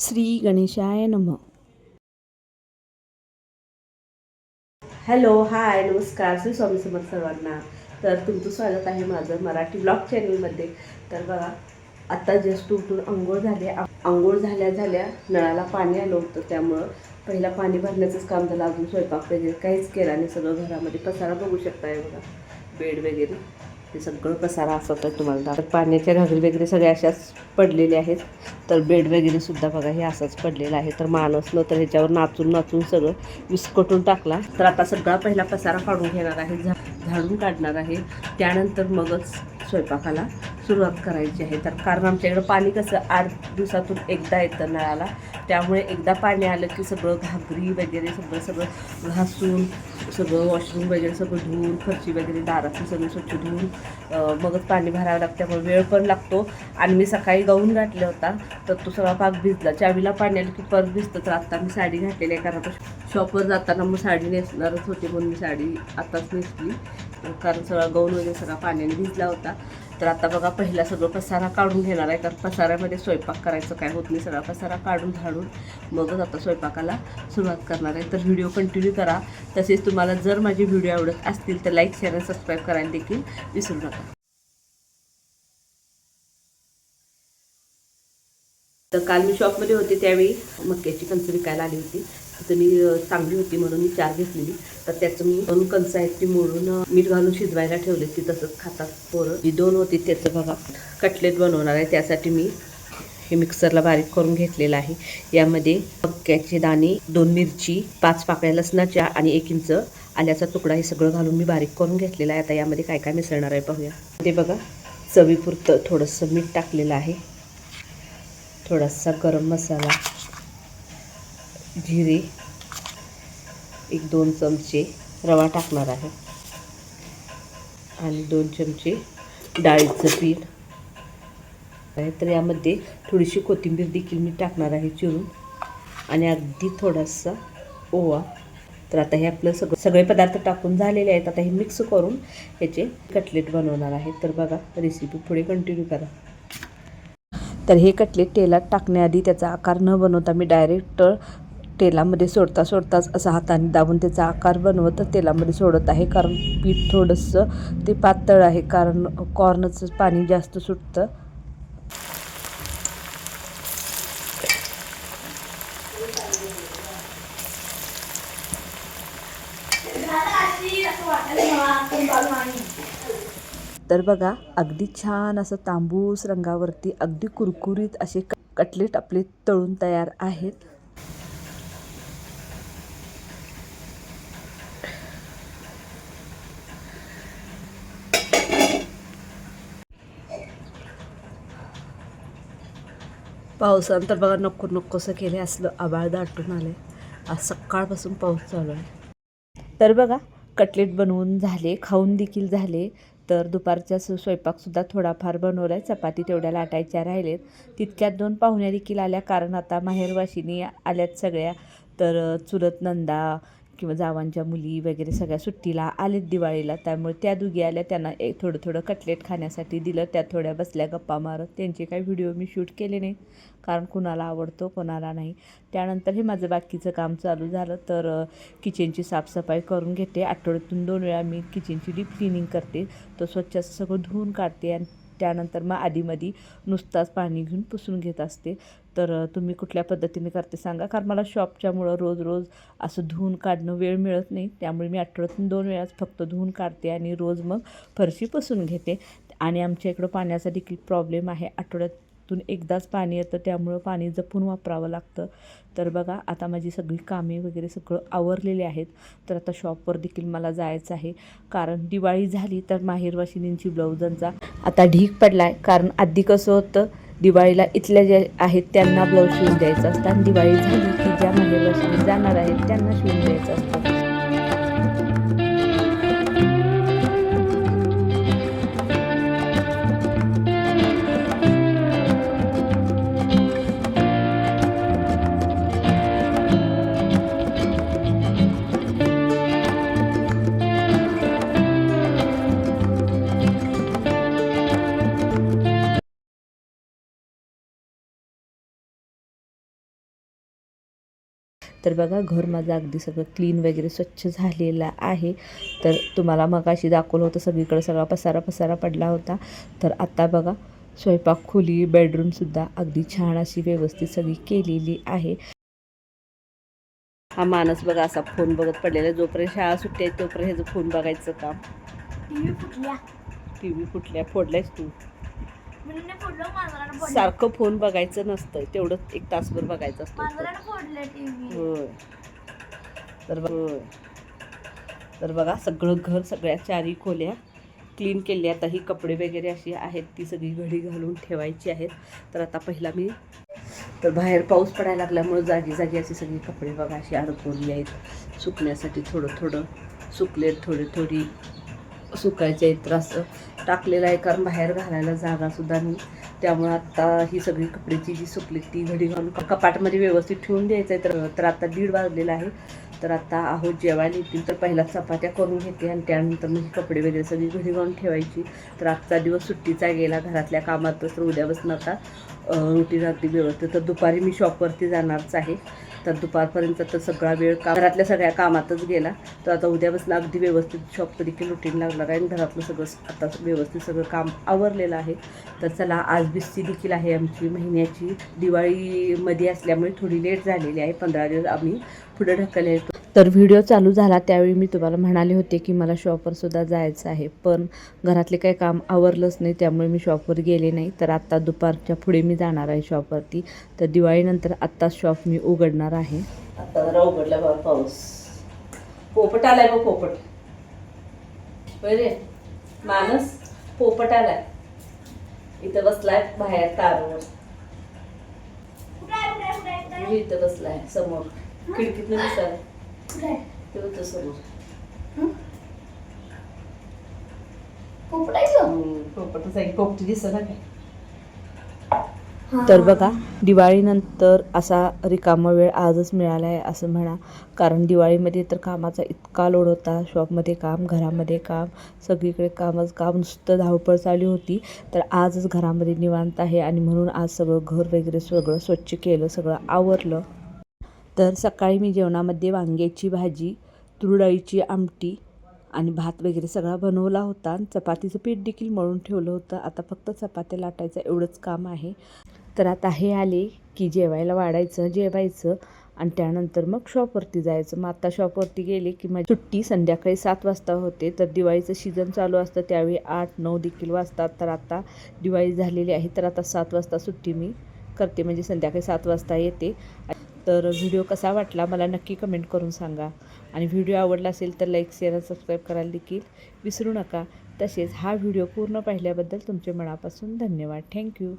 श्री गणेशाय नम. Hello hi नमस्कार. श्री स्वामी समर्थ सर्वांना तर तुमचं स्वागत आहे माझं मराठी ब्लॉग चॅनलमध्ये. तर बघा आत्ता जस्ट उठून आंघोळ झाले. आंघोळ झाल्या झाल्या नळाला पाणी आलं होतं. त्यामुळं पहिला पाणी भरण्याचंच काम झालं. अजून स्वयंपाक वगैरे काहीच केला नाही. सगळं घरामध्ये पसारा बघू शकताय बघा. बेड वगैरे. ते सगळं पसारा असं होतं तुम्हाला तर पाण्याच्या घागरी वगैरे सगळ्या अशाच पडलेल्या आहेत. तर बेड वगैरे सुद्धा बघा हे असाच पडलेला आहे. तर माणसनं तर ह्याच्यावर नाचून नाचून सगळं विस्कटून टाकला. तर आता सगळा पहिला पसारा काढून घेणार आहे. झाडून काढणार आहे. त्यानंतर मगच स्वयंपाकाला सुरुवात करायची आहे. तर कारण आमच्याकडं पाणी कसं आठ दिवसातून एकदा येतं नळाला त्यामुळे एकदा पाणी आलं की सगळं घागरी वगैरे सगळं सगळं घासून सगळं वॉशरूम वगैरे सगळं धुवून फरशी वगैरे दाराची सगळं स्वच्छ धुवून मगच पाणी भरावं लागतं. त्यामुळे वेळ पण लागतो. आणि मी सकाळी गाऊन घातला होता तर तो सगळा पाक भिजला. चावीला पाणी आलं की परत भिजतं. तर आता मी साडी घातलेली आहे. कारण आता शॉपवर जाताना मग साडी नेसणारच होते म्हणून मी साडी आताच नेसली. कारण सगळा गाऊन वगैरे सगळा पाण्याने भिजला होता. तर आता बघा पहिला सगळं पसारा काढून घेणार आहे. कारण पसाऱ्यामध्ये स्वयंपाक करायचं काय होत नाही. सगळा पसारा काढून झाडून मगच आता स्वयंपाकाला सुरुवात करणार आहे. तर व्हिडिओ कंटिन्यू करा. तसेच तुम्हाला जर माझे व्हिडिओ आवडत असतील तर लाईक शेअर आणि सबस्क्राईब करायला देखील विसरू नका. तर काल मी शॉपमध्ये होते त्यावेळी मक्याची कणसं विकायला आली होती. तर मी चांगली होती म्हणून मी चार घेतलेली. तर त्याचं मी दोन कणसं आहेत ती मोडून मीठ घालून शिजवायला ठेवले ती तसंच खातात पोरं. जी दोन होती त्याचं बघा. कटलेट बनवणार आहे. त्यासाठी मी हे मिक्सरला बारीक करून घेतलेलं आहे. यामध्ये मक्याचे दाणे दोन मिरची पाच पाकळ्या लसणाच्या आणि एक इंच आल्याचा तुकडा हे सगळं घालून मी बारीक करून घेतलेलं आहे. आता यामध्ये काय काय मिसळणार आहे पाहूया ते बघा चवीपुरतं थोडंसं मीठ टाकलेलं आहे. थोडासा गरम मसाला जिरे एक दोन चमचे रवा टाकणार आहे. आणि दोन चमचे डाळीचं पीठ. तर यामध्ये थोडीशी कोथिंबीर देखील मी टाकणार आहे चिरून. आणि अगदी थोडासा ओवा. तर आता हे आपलं सगळं सगळे पदार्थ टाकून झालेले आहेत. आता हे मिक्स करून ह्याचे कटलेट बनवणार आहे. तर बघा रेसिपी पुढे कंटिन्यू करा. तर हे कटलेट तेलात टाकण्याआधी त्याचा आकार न बनवता मी डायरेक्ट तेलामध्ये सोडता सोडताच असं हाताने दाबून त्याचा आकार बनवत तेलामध्ये सोडत आहे. कारण पीठ थोडंसं ते पातळ आहे. कारण कॉर्नचं पाणी जास्त सुटतं. तर बघा अगदी छान असं तांबूस रंगावरती अगदी कुरकुरीत असे कटलेट आपले तळून तयार आहेत. पावसानं तर बघा नको नकोसं केलं असलं आबाळ दाटून आलं आज सकाळपासून पाऊस चालू आहे. तर बघा कटलेट बनवून झाले खाऊन देखील झाले. तर दुपारचा स्वयंपाकसुद्धा थोडाफार बनवला आहे चपाती तेवढ्या लाटायच्या राहिलेत. तितक्यात दोन पाहुण्या देखील आल्या. कारण आता माहेरवाशिनी आल्यात सगळ्या. तर चुलत नंदा किंवा जावांच्या मुली वगैरे सगळ्या सुट्टीला आलेत दिवाळीला त्यामुळे त्या दुगी आल्या त्यांना एक थोडं थोडं कटलेट खाण्यासाठी दिलं त्या थोड्या बसल्या गप्पा मारत. त्यांचे काही व्हिडिओ मी शूट केले नाही कारण कुणाला आवडतो कोणाला नाही. त्यानंतर हे माझं बाकीचं काम चालू झालं तर किचनची साफसफाई करून घेते. आठवड्यातून दोन वेळा मी किचनची डीप क्लिनिंग करते. तो स्वच्छ सगळं धुवून काढते आणि त्यानंतर मग आधीमध्ये नुसताच पाणी घेऊन पुसून घेत असते. तर तुम्ही कुठल्या पद्धतीने करते सांगा? कारण मला शॉपच्यामुळं रोज रोज असं धुवून काढणं वेळ मिळत नाही. त्यामुळे मी आठवड्यातून दोन वेळाच फक्त धुवून काढते आणि रोज मग फरशी पुसून घेते. आणि आमच्या इकडं पाण्याचा देखील प्रॉब्लेम आहे. आठवड्यात आठवड्यातून एकदाच पाणी येतं त्यामुळं पाणी जपून वापरावं लागतं. तर बघा आता माझी सगळी कामे वगैरे सगळं आवरलेली आहेत. तर आता शॉपवर देखील मला जायचं आहे. कारण दिवाळी झाली तर माहेरवाशिनींची ब्लाऊजांचा आता ढीक पडला आहे कारण आधी कसं होतं दिवाळीला इथल्या ज्या आहेत त्यांना ब्लाऊज शिवून द्यायचं असतं. आणि दिवाळी झाली की ज्या माहेरवाशिनी जाणार आहेत त्यांना शिवून द्यायचं असतं. तर बघा घर माझं अगदी सगळं क्लीन वगैरे स्वच्छ झालेलं आहे. तर तुम्हाला मग अशी दाखवलं होतं सगळीकडे सगळा पसारा पसारा पडला होता. तर आता बघा स्वयंपाक खोली बेडरूमसुद्धा अगदी छान अशी व्यवस्थित सगळी केलेली आहे. हा माणूस बघा असा फोन बघत पडलेला आहे. जोपर्यंत शाळा सुट्टी आहे तोपर्यंत ह्याचं फोन बघायचं काम. टीव्ही फुटल्या. टी व्ही फुटल्या फोडलायस तू? सारखं फोन बघायचं नसतं तेवढंच एक तासभर बघायचं असतं तर बघ होय. तर बघा सगळं घर सगळ्या चारी खोल्या क्लीन केली आता ही कपडे वगैरे अशी आहेत ती सगळी घडी घालून ठेवायची आहेत. तर आता पहिला मी तर बाहेर पाऊस पडायला लागल्यामुळे जागी जागी अशी सगळी कपडे बघा अशी अडकवली आहेत. सुकण्यासाठी थोडं थोडं सुकले थोडी थोडी. सुकायच्या आहेत तर टाकलेलं आहे. कारण बाहेर घालायला जागासुद्धा नाही. त्यामुळे आता ही सगळी कपड्याची जी सुकली ती घडी घालून कपाटमध्ये व्यवस्थित ठेवून द्यायचं आहे. तर तर आता दीड वाजलेला आहे. तर आता आहो जेवायला येतील तर पहिला चपात्या करून घेते आणि त्यानंतर मग कपडे वगैरे सगळी घडी घालून ठेवायची. तर आजचा दिवस सुट्टीचा गेला घरातल्या कामातच तर उद्यापासून आता रुटीन अगदी व्यवस्थित. तर दुपारी मी शॉपवरती जाणारच आहे. तर दुपारपर्यंत तर सगळा वेळ का घरातल्या सगळ्या कामातच गेला. तर आता उद्यापासून अगदी व्यवस्थित शॉप देखील रुटीन लागणार आहे आणि घरातलं सगळं आता व्यवस्थित सगळं काम आवरलेलं आहे. तर चला आज बिस्ती देखील आहे आमची. महिन्याची दिवाळीमध्ये असल्यामुळे थोडी लेट झालेली आहे. पंधरा दिवस आम्ही पुढं ढकलले. तर व्हिडिओ चालू झाला त्यावेळी मी तुम्हाला म्हणाले होते की मला शॉपवर सुद्धा जायचं आहे. पण घरातले काही काम आवरलंच नाही त्यामुळे मी शॉपवर गेले नाही. तर आत्ता दुपारच्या पुढे मी जाणार आहे शॉपवरती. तर दिवाळीनंतर आत्ताच शॉप मी उघडणार आहे. आता जरा उघडला पाऊस. पोपट आलाय बघ पोपट. रे. मानस पोपट आलाय. इथं बसलाय बाहेर तारवर. इथं बसलाय समोर. खिडकीतनं दिसाय कुठे आहे? ते होतं समोर पोपट आहे तो? हम्म, पोपटच आहे पोपटी दिसत काय? तर बघा दिवाळीनंतर असा रिकामा वेळ आजच मिळाला आहे असं म्हणा. कारण दिवाळीमध्ये तर कामाचा इतका लोड होता. शॉपमध्ये काम घरामध्ये काम सगळीकडे कामच काम नुसतं धावपळ चालू होती. तर आजच घरामध्ये निवांत आहे आणि म्हणून आज सगळं घर वगैरे सगळं स्वच्छ केलं सगळं आवरलं. तर सकाळी मी जेवणामध्ये वांग्याची भाजी तुरडाळीची आमटी आणि भात वगैरे सगळा बनवला होता. आणि चपातीचं पीठ देखील मळून ठेवलं होतं. आता फक्त चपात्या लाटायचं एवढंच काम आहे. तर आता हे आले की जेवायला वाढायचं जेवायचं आणि त्यानंतर मग शॉपवरती जायचं. मग आता शॉपवरती गेले की माझी सुट्टी संध्याकाळी सात वाजता होते. तर दिवाळीचं सीझन चालू असतं त्यावेळी आठ नऊ देखील वाजतात. तर आता दिवाळी झालेली आहे. तर आता सात वाजता सुट्टी मी करते. म्हणजे संध्याकाळी सात वाजता येते. तर व्हिडिओ कसा वाटला मला नक्की कमेंट करून सांगा. आणि व्हिडिओ आवडला असेल तर लाईक शेअर आणि सबस्क्राईब करायला देखील. विसरू नका. तसेच हा व्हिडिओ पूर्ण पाहिल्याबद्दल तुमचे मनापासून धन्यवाद. थँक्यू